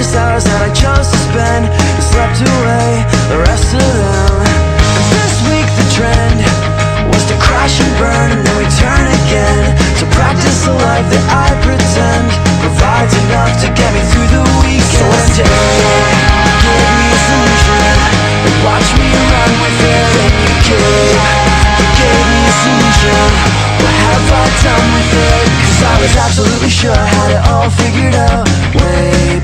precious hours that I chose to spend I slept away the rest of them. And This week the trend was to crash and burn and then return again To practice the life that I pretend Provides enough to get me through the weekend. So let's take me a solution And watch me run with it. Then you gave, you gave me a solution What have I done with it? Cause I was absolutely sure I had it all figured out. Wait.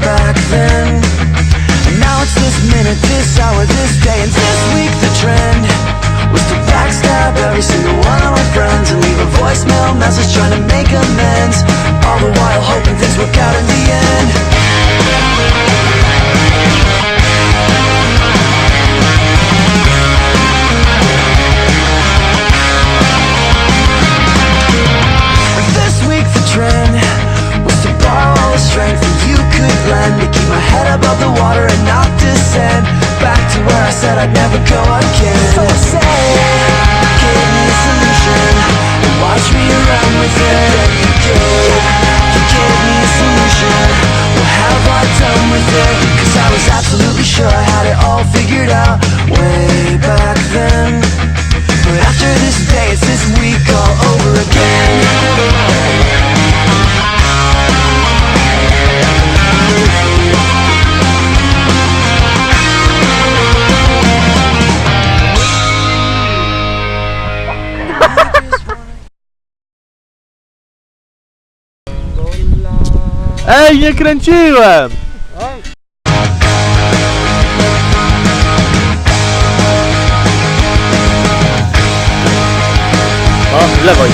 Voicemail message trying to make amends. All the while hoping things work out in the end. This week the trend was to borrow all the strength that you could lend to keep my head above the water and not descend back to where I said I'd never go again. So I say, watch me run with it. You me a solution. What have I done with I was absolutely sure I had it all figured out way Ej, nie kręciłem! O, w lewo.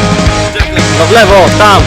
No w lewo, tam!